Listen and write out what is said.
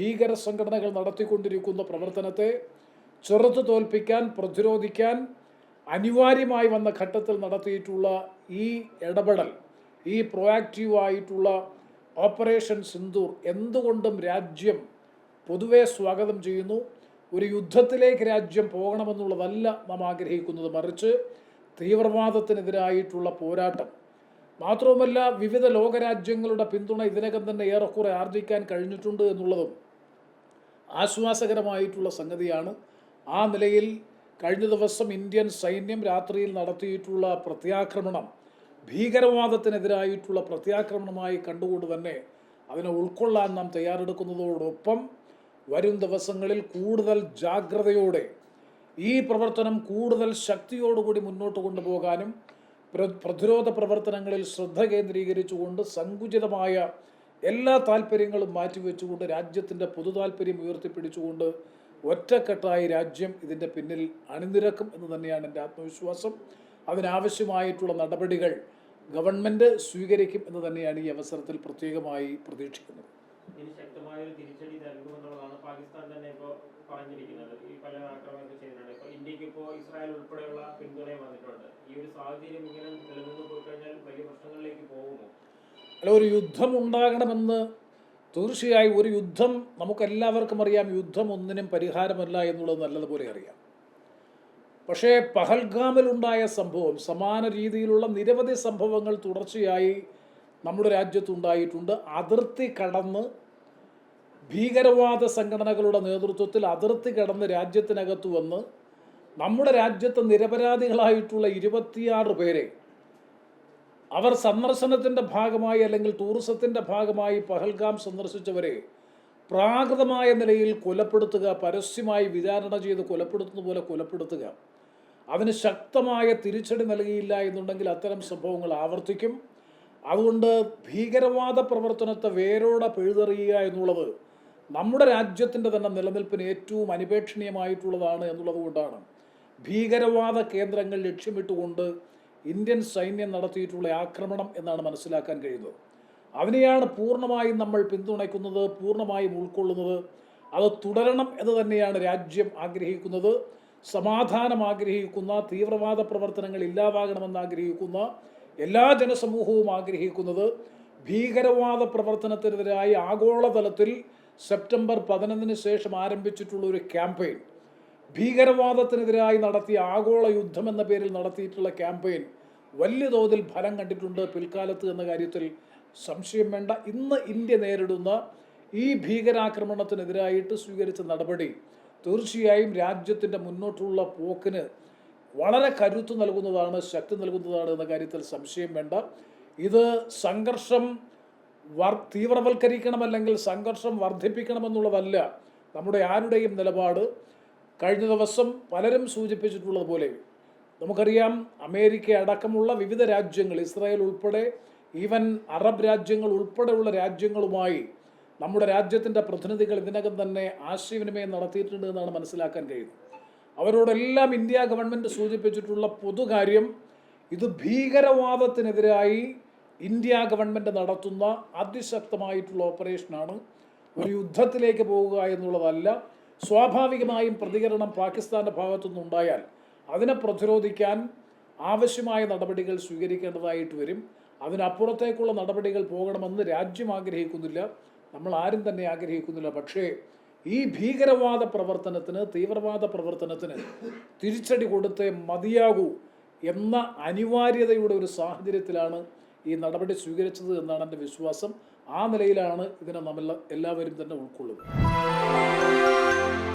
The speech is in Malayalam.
ഭീകര സംഘടനകൾ നടത്തിക്കൊണ്ടിരിക്കുന്ന പ്രവർത്തനത്തെ ചെറുത്തു തോൽപ്പിക്കാൻ പ്രതിരോധിക്കാൻ അനിവാര്യമായി വന്ന ഘട്ടത്തിൽ നടത്തിയിട്ടുള്ള ഈ ഇടപെടൽ ഈ പ്രൊയാക്റ്റീവായിട്ടുള്ള ഓപ്പറേഷൻ സിന്ദൂർ എന്തുകൊണ്ടും രാജ്യം പൊതുവെ സ്വാഗതം ചെയ്യുന്നു. ഒരു യുദ്ധത്തിലേക്ക് രാജ്യം പോകണമെന്നുള്ളതല്ല നാം ആഗ്രഹിക്കുന്നത്. മറിച്ച് തീവ്രവാദത്തിനെതിരായിട്ടുള്ള പോരാട്ടം. മാത്രവുമല്ല വിവിധ ലോകരാജ്യങ്ങളുടെ പിന്തുണ ഇതിനകം തന്നെ ഏറെക്കുറെ ആർജിക്കാൻ കഴിഞ്ഞിട്ടുണ്ട് എന്നുള്ളതും ആശ്വാസകരമായിട്ടുള്ള സംഗതിയാണ്. ആ നിലയിൽ കഴിഞ്ഞ ദിവസം ഇന്ത്യൻ സൈന്യം രാത്രിയിൽ നടത്തിയിട്ടുള്ള പ്രത്യാക്രമണം ഭീകരവാദത്തിനെതിരായിട്ടുള്ള പ്രത്യാക്രമണമായി കണ്ടുകൊണ്ട് തന്നെ അതിനെ ഉൾക്കൊള്ളാൻ നാം തയ്യാറെടുക്കുന്നതോടൊപ്പം വരും ദിവസങ്ങളിൽ കൂടുതൽ ജാഗ്രതയോടെ ഈ പ്രവർത്തനം കൂടുതൽ ശക്തിയോടുകൂടി മുന്നോട്ട് കൊണ്ടുപോകാനും പ്ര- പ്രതിരോധ പ്രവർത്തനങ്ങളിൽ ശ്രദ്ധ കേന്ദ്രീകരിച്ചുകൊണ്ട് സങ്കുചിതമായ എല്ലാ താല്പര്യങ്ങളും മാറ്റിവെച്ചുകൊണ്ട് രാജ്യത്തിന്റെ പൊതു താല്പര്യം ഉയർത്തിപ്പിടിച്ചുകൊണ്ട് ഒറ്റക്കെട്ടായി രാജ്യം ഇതിന്റെ പിന്നിൽ അണിനിരക്കും എന്ന് തന്നെയാണ് എന്റെ ആത്മവിശ്വാസം. അതിനാവശ്യമായിട്ടുള്ള നടപടികൾ ഗവൺമെന്റ് സ്വീകരിക്കും എന്ന് തന്നെയാണ് ഈ അവസരത്തിൽ പ്രത്യേകമായി പ്രതീക്ഷിക്കുന്നത്. ശക്തമായ ഒരു തിരിച്ചടി പാകിസ്ഥാൻ തന്നെ ഇപ്പോൾ പറഞ്ഞിരിക്കുന്നത്. ഈ പല ഇന്ത്യയ്ക്ക് ഇപ്പോൾ ഇസ്രായേൽ ഉൾപ്പെടെയുള്ള പിന്തുണയും വന്നിട്ടുണ്ട്. ഈ ഒരു സാഹചര്യം ഇങ്ങനെ നിലനിന്ന് പോയി കഴിഞ്ഞാൽ വലിയ പ്രശ്നങ്ങളിലേക്ക് പോകുമോ? അല്ല ഒരു യുദ്ധം ഉണ്ടാകണമെന്ന് തീർച്ചയായും ഒരു യുദ്ധം നമുക്കെല്ലാവർക്കും അറിയാം. യുദ്ധം ഒന്നിനും പരിഹാരമല്ല എന്നുള്ളത് നല്ലതുപോലെ അറിയാം. പക്ഷേ പഹൽഗാമിലുണ്ടായ സംഭവം സമാന രീതിയിലുള്ള നിരവധി സംഭവങ്ങൾ തുടർച്ചയായി നമ്മുടെ രാജ്യത്തുണ്ടായിട്ടുണ്ട് അതിർത്തി കടന്ന് ഭീകരവാദ സംഘടനകളുടെ നേതൃത്വത്തിൽ അതിർത്തി കടന്ന് രാജ്യത്തിനകത്ത് വന്ന് നമ്മുടെ രാജ്യത്ത് നിരപരാധികളായിട്ടുള്ള ഇരുപത്തിയാറ് പേരെ അവർ സന്ദർശനത്തിന്റെ ഭാഗമായി അല്ലെങ്കിൽ ടൂറിസത്തിന്റെ ഭാഗമായി പഹൽഗാം സന്ദർശിച്ചവരെ പ്രാകൃതമായ നിലയിൽ കൊലപ്പെടുത്തുക പരസ്യമായി വിചാരണ ചെയ്ത് കൊലപ്പെടുത്തുന്ന പോലെ കൊലപ്പെടുത്തുക. അതിന് ശക്തമായ തിരിച്ചടി നൽകിയില്ല എന്നുണ്ടെങ്കിൽ അത്തരം സംഭവങ്ങൾ ആവർത്തിക്കും. അതുകൊണ്ട് ഭീകരവാദ പ്രവർത്തനത്തെ വേരോടെ പിഴുതെറിയുക എന്നുള്ളത് നമ്മുടെ രാജ്യത്തിന്റെ തന്നെ നിലനിൽപ്പിന് ഏറ്റവും അനുപേക്ഷണീയമായിട്ടുള്ളതാണ് എന്നുള്ളത് കൊണ്ടാണ്. ഭീകരവാദ കേന്ദ്രങ്ങൾ ലക്ഷ്യമിട്ടുകൊണ്ട് ഇന്ത്യൻ സൈന്യം നടത്തിയിട്ടുള്ള ആക്രമണം എന്നാണ് മനസ്സിലാക്കാൻ കഴിയുന്നത്. അതിനെയാണ് പൂർണമായും നമ്മൾ പിന്തുണയ്ക്കുന്നത് പൂർണമായും ഉൾക്കൊള്ളുന്നത്. അത് തുടരണം എന്ന് തന്നെയാണ് രാജ്യം ആഗ്രഹിക്കുന്നത്. സമാധാനം ആഗ്രഹിക്കുന്ന തീവ്രവാദ പ്രവർത്തനങ്ങൾ ഇല്ലാതാകണമെന്ന് ആഗ്രഹിക്കുന്ന എല്ലാ ജനസമൂഹവും ആഗ്രഹിക്കുന്നത് ഭീകരവാദ പ്രവർത്തനത്തിനെതിരായി ആഗോളതലത്തിൽ സെപ്റ്റംബർ പതിനൊന്നിന് ശേഷം ആരംഭിച്ചിട്ടുള്ള ഒരു ക്യാമ്പയിൻ. ഭീകരവാദത്തിനെതിരായി നടത്തിയ ആഗോള യുദ്ധം എന്ന പേരിൽ നടത്തിയിട്ടുള്ള ക്യാമ്പയിൻ വലിയ തോതിൽ ഫലം കണ്ടിട്ടുണ്ട് പിൽക്കാലത്ത് എന്ന കാര്യത്തിൽ സംശയം വേണ്ട. ഇന്ന് ഇന്ത്യ നേരിടുന്ന ഈ ഭീകരാക്രമണത്തിനെതിരായിട്ട് സ്വീകരിച്ച നടപടി തീർച്ചയായും രാജ്യത്തിന്റെ മുന്നോട്ടുള്ള പോക്കിന് വളരെ കരുത്ത് നൽകുന്നതാണ് ശക്തി നൽകുന്നതാണ് എന്ന കാര്യത്തിൽ സംശയം വേണ്ട. ഇത് സംഘർഷം വർ തീവ്രവൽക്കരിക്കണം അല്ലെങ്കിൽ സംഘർഷം വർദ്ധിപ്പിക്കണമെന്നുള്ളതല്ല നമ്മുടെ ആരുടെയും നിലപാട്. കഴിഞ്ഞ ദിവസം പലരും സൂചിപ്പിച്ചിട്ടുള്ളതുപോലെ നമുക്കറിയാം അമേരിക്ക അടക്കമുള്ള വിവിധ രാജ്യങ്ങൾ ഇസ്രായേൽ ഉൾപ്പെടെ ഈവൻ അറബ് രാജ്യങ്ങൾ ഉൾപ്പെടെയുള്ള രാജ്യങ്ങളുമായി നമ്മുടെ രാജ്യത്തിന്റെ പ്രതിനിധികൾ ഇതിനകം തന്നെ ആശയവിനിമയം നടത്തിയിട്ടുണ്ട് എന്നാണ് മനസ്സിലാക്കാൻ കഴിയുന്നത്. അവരോടെല്ലാം ഇന്ത്യ ഗവൺമെന്റ് സൂചിപ്പിച്ചിട്ടുള്ള പൊതുകാര്യം ഇത് ഭീകരവാദത്തിനെതിരായി ഇന്ത്യ ഗവൺമെന്റ് നടത്തുന്ന അതിശക്തമായിട്ടുള്ള ഓപ്പറേഷനാണ്. ഒരു യുദ്ധത്തിലേക്ക് പോവുക എന്നുള്ളതല്ല സ്വാഭാവികമായും പ്രതികരണം പാകിസ്ഥാന്റെ ഭാഗത്തുനിന്നുണ്ടായാൽ അതിനെ പ്രതിരോധിക്കാൻ ആവശ്യമായ നടപടികൾ സ്വീകരിക്കേണ്ടതായിട്ട് വരും. അതിനപ്പുറത്തേക്കുള്ള നടപടികൾ പോകണമെന്ന് രാജ്യം ആഗ്രഹിക്കുന്നില്ല. നമ്മൾ ആരും തന്നെ ആഗ്രഹിക്കുന്നില്ല. പക്ഷേ ഈ ഭീകരവാദ പ്രവർത്തനത്തിന് തീവ്രവാദ പ്രവർത്തനത്തിന് തിരിച്ചടി കൊടുത്തേ മതിയാകൂ എന്ന അനിവാര്യതയുടെ ഒരു സാഹചര്യത്തിലാണ് ഈ നടപടി സ്വീകരിച്ചത് എന്നാണ് എന്റെ വിശ്വാസം. ആ നിലയിലാണ് ഇതിനെ നമ്മൾ എല്ലാവരും തന്നെ ഉൾക്കൊള്ളുന്നത്. thank you